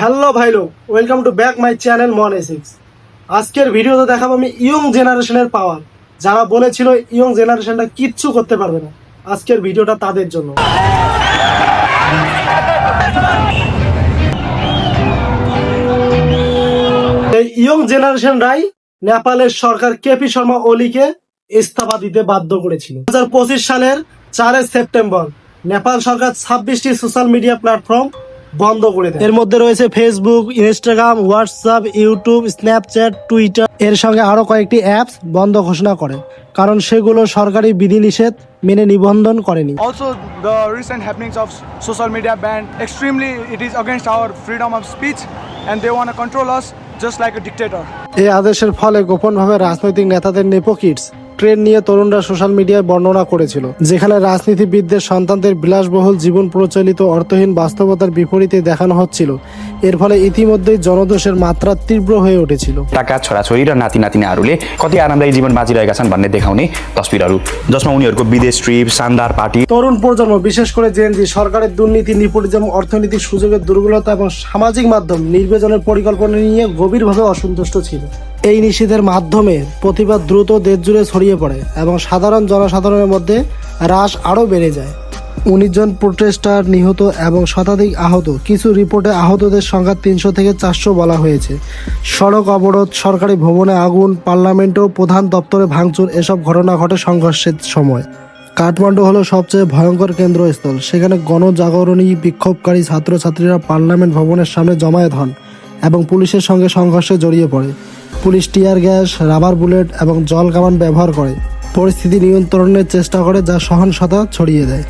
Hello ভাই লোক welcome to back my channel মন এসিক্স আজকের ভিডিওতে দেখাবো আমি ইয়ং জেনারেশনের পাওয়ার যারা বলেছিল ইয়ং জেনারেশনটা কিচ্ছু করতে পারবে না। আজকের ভিডিওটা তাদের জন্য। ইয়ং জেনারেশন জেনারেশনরাই নেপালের সরকার কেপি শর্মা ওলিকে ইস্তফা দিতে বাধ্য করেছিল। দু হাজার পঁচিশ সালের চারে সেপ্টেম্বর নেপাল সরকার ছাব্বিশটি সোশ্যাল মিডিয়া প্ল্যাটফর্ম বন্ধ করে দেয়। এর মধ্যে রয়েছে Facebook Instagram WhatsApp YouTube Snapchat Twitter. এর সঙ্গে আরও কয়েকটি অ্যাপস বন্ধ ঘোষণা করে কারণ সেগুলো সরকারি বিধিনিষেধ মেনে নিবন্ধন করেনি। Also, the recent happenings of social media ban extremely it is against our freedom of speech, and they want to control us like a dictator এই আদেশের ফলে গোপনভাবে রাজনৈতিক নেতাদের নেপোকিটস ট্রেন নিয়ে তরুণরা সোশ্যাল মিডিয়ায় বর্ণনা করেছিল যেখানে রাজনীতিবিদদের সন্তানদের বিলাসবহুল জীবন প্রচলিত অর্থহীন বাস্তবতার বিপরীতে দেখানো হচ্ছিল এর ফলে ইতিমধ্যেই জনদোষের মাত্রা তীব্র হয়ে উঠেছিল टाका छोराछोरी र नाति नातिनाहरूले कति आरामदायी जीवन बाँचिरहेका छन् भन्ने देखाउने तस्विरहरू जसमा उनीहरूको विदेश ट्रिप शानदार पार्टी তরুণ প্রজন্ম বিশেষ করে জেনজি সরকারের দুর্নীতি নিপোটিজম অর্থনৈতিক সুযোগের দুর্বলতা এবং সামাজিক মাধ্যম নির্বাচনের পরিকল্পনা নিয়ে গভীরভাবে অসন্তুষ্ট ছিল এই নিষেধের মাধ্যমে প্রতিবাদ দ্রুত দেশ জুড়ে ছড়িয়ে পড়ে এবং সাধারণ জনসাধারণের মধ্যে হ্রাস আরও বেড়ে যায়। উনিশ জন প্রোটেস্টার নিহত এবং শতাধিক আহত, কিছু রিপোর্টে আহতদের সংখ্যা তিনশো থেকে চারশো বলা হয়েছে। সড়ক অবরোধ, সরকারি ভবনে আগুন, পার্লামেন্ট প্রধান দপ্তরে ভাঙচুর, এসব ঘটনা ঘটে সংঘর্ষের সময়। কাঠমান্ডু হলো সবচেয়ে ভয়ঙ্কর কেন্দ্রস্থল। সেখানে গণজাগরণী বিক্ষোভকারী ছাত্রছাত্রীরা পার্লামেন্ট ভবনের সামনে জমায়েত হন। এবং পুলিশের সঙ্গে সংঘর্ষে জড়িয়ে পড়ে। Police tear gas, rubber bullet এবং জল কামান ব্যবহার করে। পরিস্থিতি নিয়ন্ত্রণের চেষ্টা করে যা সহনশতা ছড়িয়ে দেয়।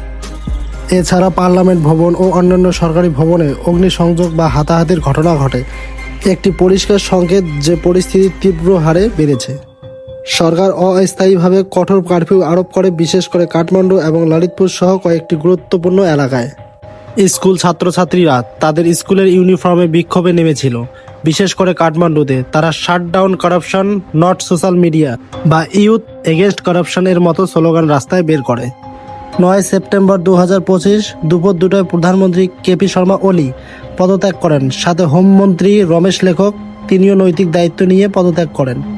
এছাড়া পার্লামেন্ট ভবন ও অন্যান্য সরকারি ভবনে অগ্নিসংযোগ বা হাতাহাতির ঘটনা ঘটে। একটি পরিষ্কার সংকেত যে পরিস্থিতি তীব্র হারে বেড়েছে। সরকার অস্থায়ীভাবে কঠোর কারফিউ আরোপ করে, বিশেষ করে কাঠমান্ডু এবং ললিতপুর সহ কয়েকটি গুরুত্বপূর্ণ এলাকায়। স্কুল ছাত্রছাত্রীরা তাদের স্কুলের ইউনিফর্মে বিক্ষোভে নেমেছিল। বিশেষ করে কাঠমান্ডুতে তারা shut down corruption, not social media বা ইউথ এগেনস্ট করাপশনের মতো স্লোগান রাস্তায় বের করে। নয় সেপ্টেম্বর দু হাজার পঁচিশ দুপুর দুটোয় প্রধানমন্ত্রী কেপি শর্মা ওলি পদত্যাগ করেন। সাথে হোমমন্ত্রী রমেশ লেখক তিনিও নৈতিক দায়িত্ব নিয়ে পদত্যাগ করেন।